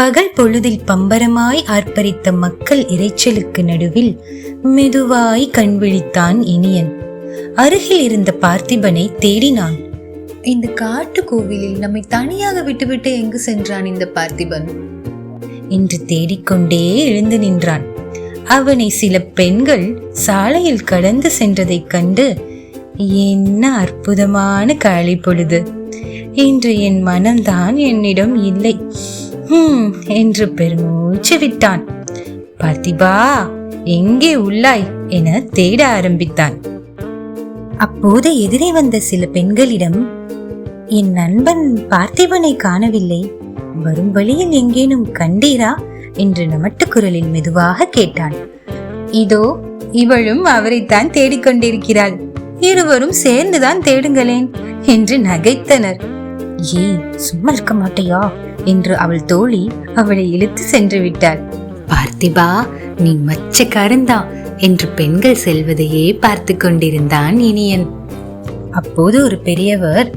பகல் பொழுதில் பம்பரமாய் ஆர்ப்பரித்த மக்கள் இரைச்சலுக்கு நடுவில் மெதுவாய் கண் விழித்தான் இனியன். அருகில் இருந்த பார்த்திபனை தேடினான். இந்த காட்டு கோவிலில் நம்மை தனியாக விட்டுவிட்டு எங்கு சென்றான் இந்த பார்த்திபன்? என்று தேடிக்கொண்டே எழுந்து நின்றான். அவனை சில பெண்கள் சாலையில் கடந்து சென்றதைக் கண்டு என்ன அற்புதமான காலை பொழுது. இன்று என் மனம்தான் என்னிடம் இல்லை. ஹம் என்று பெருமூச்சு விட்டான். பார்த்திபா எங்கே உள்ளாய்? என தேட ஆரம்பித்தான். அப்போது எதிரே வந்த சில பெண்களிடம் என் நண்பன் பார்த்திபனை காணவில்லை. வரும் வழியில் எங்கேனும் கண்டீரா? என்று நமட்டு குரலில் மெதுவாக கேட்டான். இதோ இவளும் அவரைத்தான் தேடிக்கொண்டிருக்கிறாள் இருவரும் சேர்ந்துதான் தேடுங்களேன் என்று நகைத்தனர். ஏன் சும்மா இருக்க மாட்டையா? என்று அவள் தோழி அவளை இழுத்து சென்று விட்டாள். பார்த்திபா நீ மச்சக்காரன்தான் என்று பெண்கள் செல்வதையே பார்த்து கொண்டிருந்தான் இனியன். அப்போது ஒரு பெரியவர்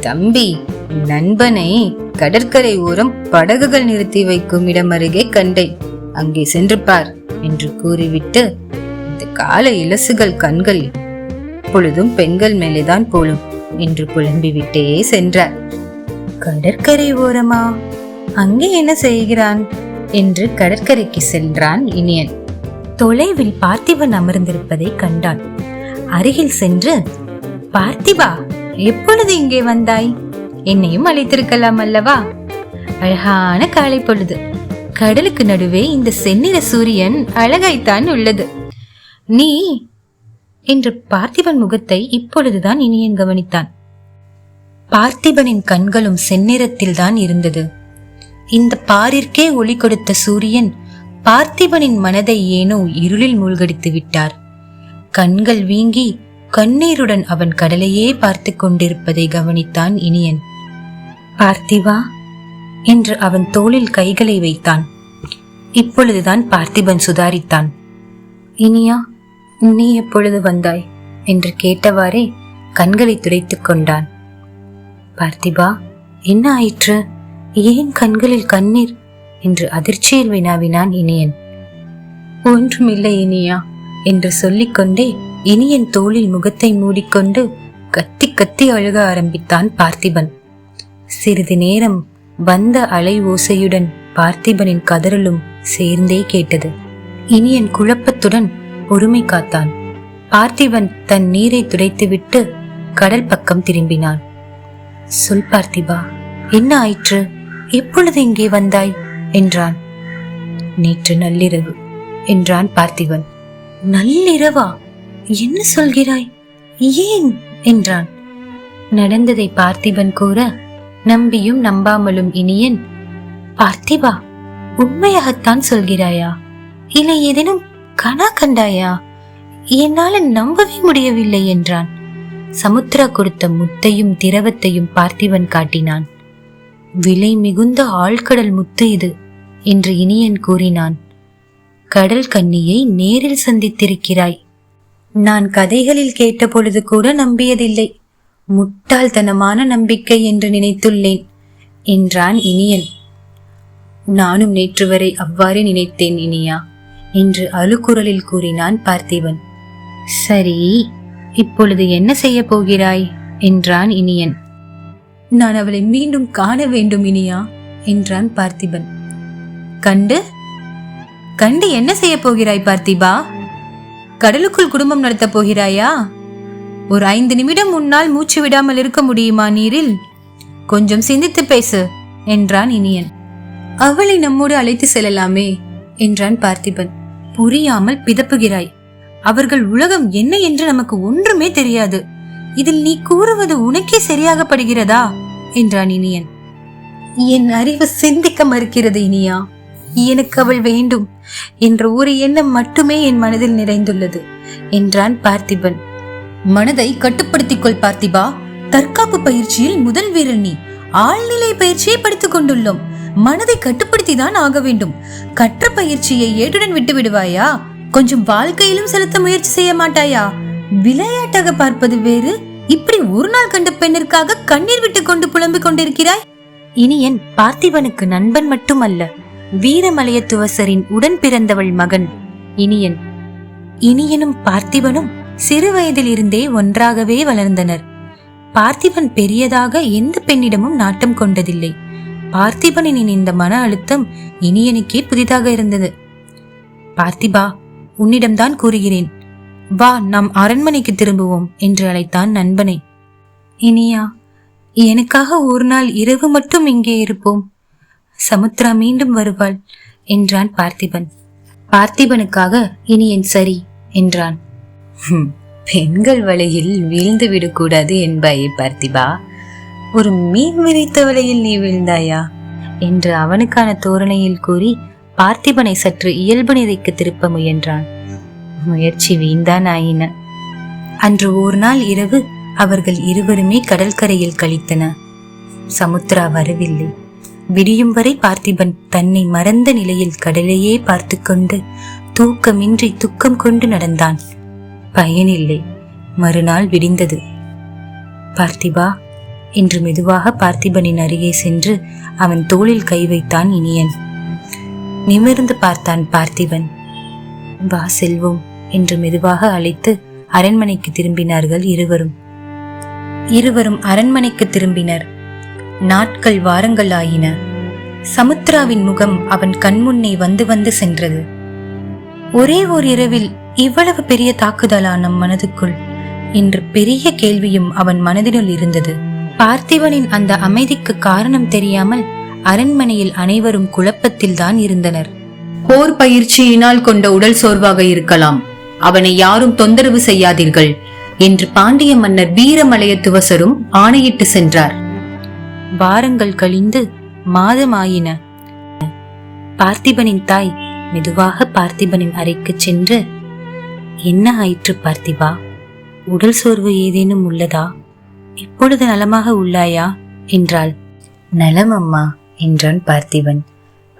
தம்பி நண்பனை கடற்கரை ஓரம் படகுகள் நிறுத்தி வைக்கும் இடம் அருகே கண்டேன். அங்கே சென்று பார் என்று கூறிவிட்டு இந்த கால இலசுகள் கண்கள் பொழுதும் பெண்கள் மேலேதான் போலும் என்று புலம்பிவிட்டே சென்றார். கடற்கரை ஓரமா? அங்கே என்ன செய்கிறான்? என்று கடற்கரைக்கு சென்றான் இனியன். தொலைவில் பார்த்திபன் அமர்ந்திருப்பதை கண்டான். அருகில் சென்று பார்த்திபா எப்பொழுது இங்கே வந்தாய்? என்னையும் அழைத்திருக்கலாம் அல்லவா? அழகான காலை பொழுது. கடலுக்கு நடுவே இந்த செந்நிற சூரியன் அழகாய்த்தான் உள்ளது. நீ? என்று பார்த்திபன் முகத்தை இப்பொழுதுதான் இனியன் கவனித்தான். பார்த்திபனின் கண்களும் செந்நிறத்தில் தான் இருந்தது. இந்த பாரிற்கே ஒளி கொடுத்த சூரியன் பார்த்திபனின் மனதை ஏனோ இருளில் மூழ்கடித்து விட்டார். கண்கள் வீங்கி கண்ணீருடன் அவன் கடலையே பார்த்து கொண்டிருப்பதை கவனித்தான் இனியன். பார்த்திவா என்று அவன் தோளில் கைகளை வைத்தான். இப்பொழுதுதான் பார்த்திபன் சுதாரித்தான். இனியா நீ எப்பொழுது வந்தாய்? என்று கேட்டவாறே கண்களை துடைத்துக் கொண்டான். பார்த்திபா என்ன ஆயிற்று? ஏன் கண்களில் கண்ணீர்? என்று அதிர்ச்சியில் வினாவினான் இனியன். ஒன்றுமில்லை இனியா என்று சொல்லிக்கொண்டே இனியன் தோளில் முகத்தை மூடிக்கொண்டு கத்தி கத்தி அழுக ஆரம்பித்தான் பார்த்திபன். சிறிது நேரம் வந்த அலை ஓசையுடன் பார்த்திபனின் கதறலும் சேர்ந்தே கேட்டது. இனியன் குழப்பத்துடன் பொறுமை காத்தான். பார்த்திபன் தன் நீரை துடைத்துவிட்டு கடல் பக்கம் திரும்பினான். சொல் பார்த்திபா என்ன ஆயிற்று? எப்பொழுது இங்கே வந்தாய்? என்றான். நேற்று நள்ளிரவு என்றான் பார்த்திபன். நள்ளிரவா? என்ன சொல்கிறாய்? ஏன்? என்றான். நடந்ததை பார்த்திபன் கூற நம்பியும் நம்பாமலும் இனியன் பார்த்திபா உண்மையாகத்தான் சொல்கிறாயா? இல்லை ஏதேனும் கனா கண்டாயா? என்னால நம்பவே முடியவில்லை என்றான். சமுத்திரா கொடுத்த முத்தையும் திரவத்தையும் பார்த்திபன் காட்டினான். விலை மிகுந்த ஆழ்கடல் முத்து இது என்று இனியன் கூறினான். கடல் கண்ணியை நேரில் சந்தித்திருக்கிறாய். நான் கதைகளில் கேட்டபொழுது கூட நம்பியதில்லை. முட்டாள்தனமான நம்பிக்கை என்று நினைத்துள்ளேன் என்றான் இனியன். நானும் நேற்று வரை அவ்வாறே நினைத்தேன் இனியா என்று அழுக்குரலில் கூறினான் பார்த்திபன். சரி. இப்பொழுது என்ன செய்ய போகிறாய்? என்றான் இனியன். நான் அவளை மீண்டும் காண வேண்டும் இனியா என்றான் பார்த்திபன். கண்டு? கண்டு என்ன செய்ய போகிறாய் பார்த்திபா? கடலுக்குள் குடும்பம் நடத்தப் போகிறாயா? ஒரு ஐந்து நிமிடம் முன்னால் மூச்சு விடாமல் இருக்க முடியுமா நீரில்? கொஞ்சம் சிந்தித்து பேசு என்றான் இனியன். அவளை நம்மோடு அழைத்து செல்லலாமே என்றான் பார்த்திபன். புரியாமல் பிதப்புகிறாய். அவர்கள் உலகம் என்ன என்று நமக்கு ஒன்றுமே தெரியாது. இதில் நீ கூறுவது உனக்கே சரியாக படுகிறதா என்றான் இனியன். என் அறிவு சிந்திக்க மறுக்கிறது இனியா. எனக்கு அவள் வேண்டும் என்ற ஒரு எண்ணம் மட்டுமே என் மனதில் நிறைந்துள்ளது என்றான் பார்த்திபன். மனதை கட்டுப்படுத்திக் கொள் பார்த்திபா. தற்காப்பு பயிற்சியில் முதல் வீரன் நீ. ஆழ்நிலை பயிற்சியை படித்துக் கொண்டுள்ளோம். மனதை கட்டுப்படுத்தி தான் ஆக வேண்டும். கற்ற பயிற்சியை ஏட்டுடன் விட்டு விடுவாயா? கொஞ்சம் வாழ்க்கையிலும் செலுத்த முயற்சி செய்ய மாட்டாயா? விளையாட்டாக பார்ப்பது வேறு. இப்படி ஒரு நாள் கண்ட பெண்ணிற்காக கண்ணீர் விட்டு கொண்டு புலம்பிக் கொண்டிருக்கிறாய்? இனியன் பார்த்திபனுக்கு நண்பன் மட்டுமல்ல வீரமலையத்துவசரின் உடன் பிறந்தவள் மகன். இனியன் இனியனும் பார்த்திபனும் சிறு வயதில் இருந்தே ஒன்றாகவே வளர்ந்தனர். பார்த்திபன் பெரியதாக எந்த பெண்ணிடமும் நாட்டம் கொண்டதில்லை. பார்த்திபனின் இந்த மன அழுத்தம் இனியனுக்கே புதிதாக இருந்தது. பார்த்திபா உன்னிடம்தான் கூறுகிறேன். வா நாம் அரண்மனைக்கு திரும்புவோம் என்று அழைத்தான் நண்பனை. இனியா எனக்காக ஒரு நாள் இரவு மட்டும் இங்கே இருப்போம். சமுத்ரா மீண்டும் வருவாள் என்றான் பார்த்திபன். பார்த்திபனுக்காக இனியன் சரி என்றான். "ஹும், பெண்கள் வலையில் வீழ்ந்து விடக்கூடாது என்பாயே பார்த்திபா. ஒரு மீன் விரித்த வலையில் நீ வீழ்ந்தாயா? என்று அவனுக்கான தோரணையில் கூறி பார்த்திபனை சற்று இயல்பு நிலைக்கு திருப்ப முயன்றான். முயற்சி வீண்தான் ஆயின. அன்று ஒரு நாள் இரவு அவர்கள் இருவருமே கடற்கரையில் கழித்தன. சமுத்ரா வரவில்லை. விடியும் வரை பார்த்திபன் தன்னை மறந்த நிலையில் கடலையே பார்த்து கொண்டு தூக்கமின்றி துக்கம் கொண்டு நடந்தான். பயனில்லை. மறுநாள் விடிந்தது. பார்த்திபா என்று மெதுவாக பார்த்திபனின் அருகே சென்று அவன் தோளில் கை வைத்தான் இனியன். நிமிர்ந்து பார்த்தான் பார்த்திபன். வா செல்வோம் என்று மெதுவாக அழைத்து அரண்மனைக்கு திரும்பினார்கள் இருவரும். இருவரும் அரண்மனைக்கு திரும்பினர். நாட்கள் வாரங்கள் ஆயின சமுத்ராவின் முகம் அவன் கண்முன்னே வந்து வந்து சென்றது. ஒரே ஓர் இரவில் இவ்வளவு பெரிய தாக்குதலா நம் மனதுக்குள்? என்று பெரிய கேள்வியும் அவன் மனதினுள் இருந்தது. பார்த்திவனின் அந்த அமைதிக்கு காரணம் தெரியாமல் அரண்மனையில் அனைவரும் குழப்பத்தில் தான் இருந்தனர். போர் பயிற்சியினால் கொண்ட உடல் சோர்வாக இருக்கலாம். அவனை யாரும் தொந்தரவு செய்யாதீர்கள் என்று பாண்டிய மன்னர் வீரமலையத்துவசரும் ஆணையிட்டு சென்றார். வாரங்கள் கழிந்து மாதமாயின. பார்த்திபனின் தாய் மெதுவாக பார்த்திபனின் அறைக்கு சென்று என்ன ஆயிற்று பார்த்திபா? உடல் சோர்வு ஏதேனும் உள்ளதா? இப்பொழுது நலமாக உள்ளாயா? என்றாள். நலம் அம்மா. என்றான் பார்த்திபன்.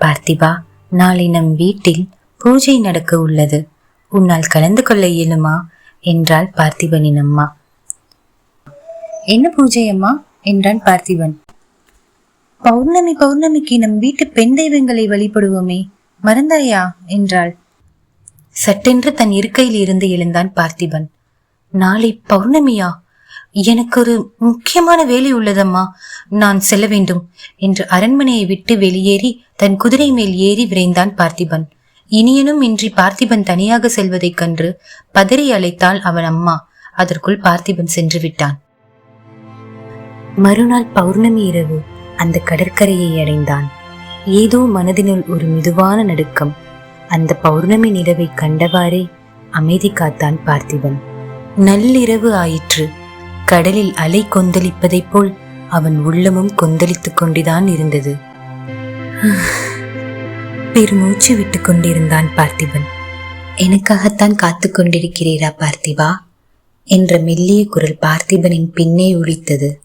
பார்த்திபா நாளை நம் வீட்டில் பூஜை நடக்க உள்ளது. உன்னால் கலந்து கொள்ள இயலுமா? என்றாள் பார்த்திபனின் அம்மா. என்ன பூஜை அம்மா? என்றான் பார்த்திபன். பௌர்ணமி பௌர்ணமிக்கு நம் வீட்டு பெண் தெய்வங்களை வழிபடுவோமே மறந்தாயா? என்றாள். சட்டென்று தன் இருக்கையில் இருந்து எழுந்தான் பார்த்திபன். நாளை பௌர்ணமியா? எனக்கு ஒரு முக்கியமான வேலை உள்ளதம்மா. நான் செல்ல வேண்டும் என்று அரண்மனையை விட்டு வெளியேறி தன் குதிரை மேல் ஏறி விரைந்தான் பார்த்திபன். இனியனும் இன்றி பார்த்திபன் தனியாக செல்வதைக் கண்டு பதறி அழைத்தாள் அவன் அம்மா. அதற்குள் பார்த்திபன் சென்று விட்டான். மறுநாள் பௌர்ணமி இரவு அந்த கடற்கரையை அடைந்தான். ஏதோ மனதினுள் ஒரு மெதுவான நடுக்கம். அந்த பௌர்ணமி நிலவை கண்டவாறே அமைதி காத்தான் பார்த்திபன். நள்ளிரவு ஆயிற்று. கடலில் அலை கொந்தளிப்பதைப் போல் அவன் உள்ளமும் கொந்தளித்துக் கொண்டுதான் இருந்தது. பெருமூச்சு விட்டுக் கொண்டிருந்தான் பார்த்திபன். எனக்காகத்தான் காத்துக் கொண்டிருக்கிறீரா பார்த்திபா? என்ற மெல்லிய குரல் பார்த்திபனின் பின்னே ஒழித்தது